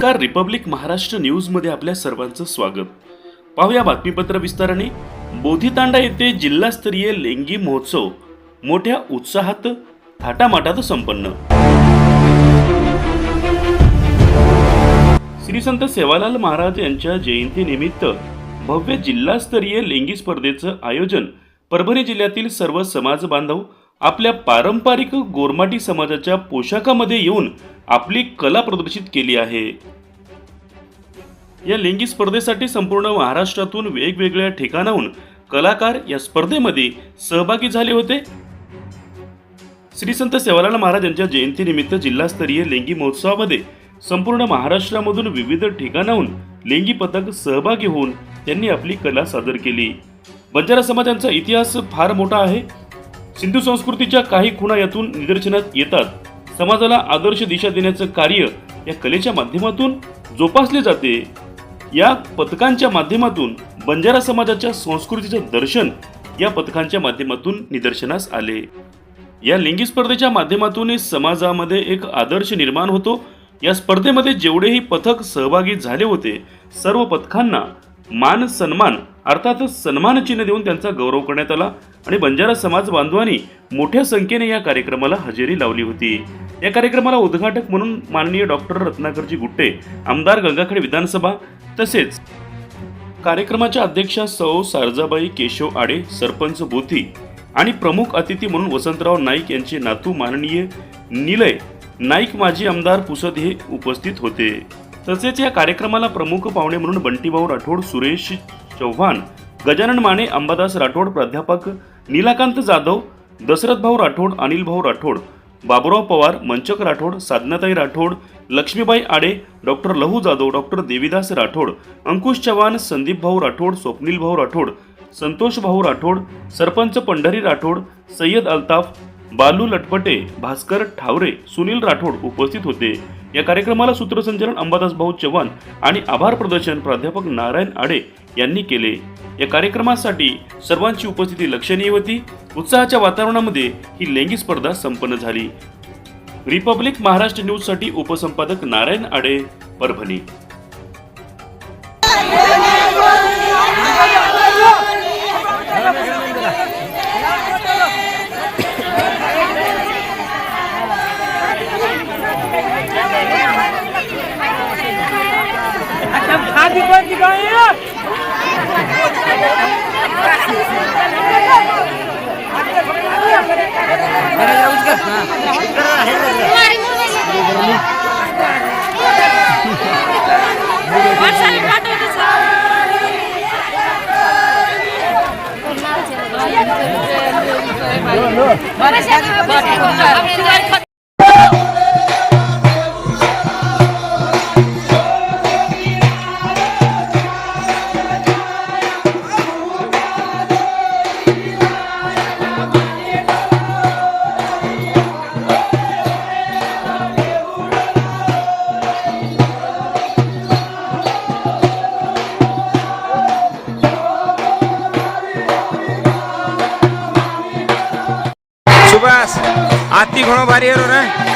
नमस्कार रिपब्लिक महाराष्ट्र न्यूजमध्ये आपल्या सर्वांचं स्वागत. पाहूया बातमीपत्र विस्ताराने. बोधितांडा येथे जिल्हास्तरीय लेंगी महोत्सव. मोठ्या उत्साहात थाटामाटात संपन्न. श्री संत सेवालाल महाराज यांच्या जयंतीनिमित्त भव्य जिल्हास्तरीय लेंगी स्पर्धेचं आयोजन परभणी जिल्ह्यातील सर्व समाज बांधव आपल्या पारंपरिक गोरमाटी समाजाच्या पोशाखामध्ये येऊन आपली कला प्रदर्शित केली आहे. या लिंगी स्पर्धेसाठी संपूर्ण महाराष्ट्रातून वेगवेगळ्या ठिकाणाहून कलाकार या स्पर्धेमध्ये सहभागी झाले होते. श्री संत सेवालाल महाराज यांच्या जयंतीनिमित्त जिल्हास्तरीय लेंगी महोत्सवामध्ये संपूर्ण महाराष्ट्रामधून विविध ठिकाणाहून लेंगी पथक सहभागी होऊन त्यांनी आपली कला सादर केली. बंजारा समाजांचा इतिहास फार मोठा आहे. सिंधू संस्कृतीच्या काही खुणा यातून निदर्शनात येतात. समाजाला आदर्श दिशा देण्याचं कार्य या कलेच्या माध्यमातून जोपासले जाते. या पथकांच्या माध्यमातून बंजारा समाजाच्या संस्कृतीचं दर्शन या पथकांच्या माध्यमातून निदर्शनास आले. या लिंगी स्पर्धेच्या माध्यमातून समाजामध्ये एक आदर्श निर्माण होतो. या स्पर्धेमध्ये जेवढेही पथक सहभागी झाले होते सर्व पथकांना मान सन्मान अर्थातच सन्मान चिन्ह देऊन त्यांचा गौरव करण्यात आला आणि बंजारा समाज बांधवांनी मोठ्या संख्येने या कार्यक्रमाला हजेरी लावली होती. या कार्यक्रमाला उद्घाटक म्हणून माननीय डॉक्टर रत्नाकरजी गुट्टे आमदार गंगाखेड विधानसभा तसेच कार्यक्रमाच्या अध्यक्षा सौ सारजाबाई केशव आडे सरपंच बोथी आणि प्रमुख अतिथी म्हणून वसंतराव नाईक यांचे नातू माननीय निलय नाईक माजी आमदार पुसद हे उपस्थित होते. तसेच या कार्यक्रमाला प्रमुख पाहुणे म्हणून बंटीभाऊ राठोड सुरेश चव्हाण गजानन माने अंबादास राठोड प्राध्यापक नीलाकांत जाधव दशरथभाऊ राठोड अनिलभाऊ राठोड बाबुराव पवार मंचक राठोड साधनाताई राठोड लक्ष्मीबाई आडे डॉक्टर लहू जाधव डॉक्टर देवीदास राठोड अंकुश चव्हाण संदीपभाऊ राठोड स्वप्नील भाऊ राठोड संतोषभाऊ राठोड सरपंच पंढरी राठोड सय्यद अल्ताफ बालू लटपटे भास्कर ठावरे सुनील राठोड उपस्थित होते. या कार्यक्रमाला सूत्रसंचालन अंबादास भाऊ चव्हाण आणि आभार प्रदर्शन प्राध्यापक नारायण आडे यांनी केले. या कार्यक्रमासाठी सर्वांची उपस्थिती लक्षणीय होती. उत्साहाच्या वातावरणामध्ये ही लैंगिक स्पर्धा संपन्न झाली. रिपब्लिक महाराष्ट्र न्यूजसाठी उपसंपादक नारायण आडे परभणी. आधी बन्दी गयो Gracias. बस। आती घणो भारी है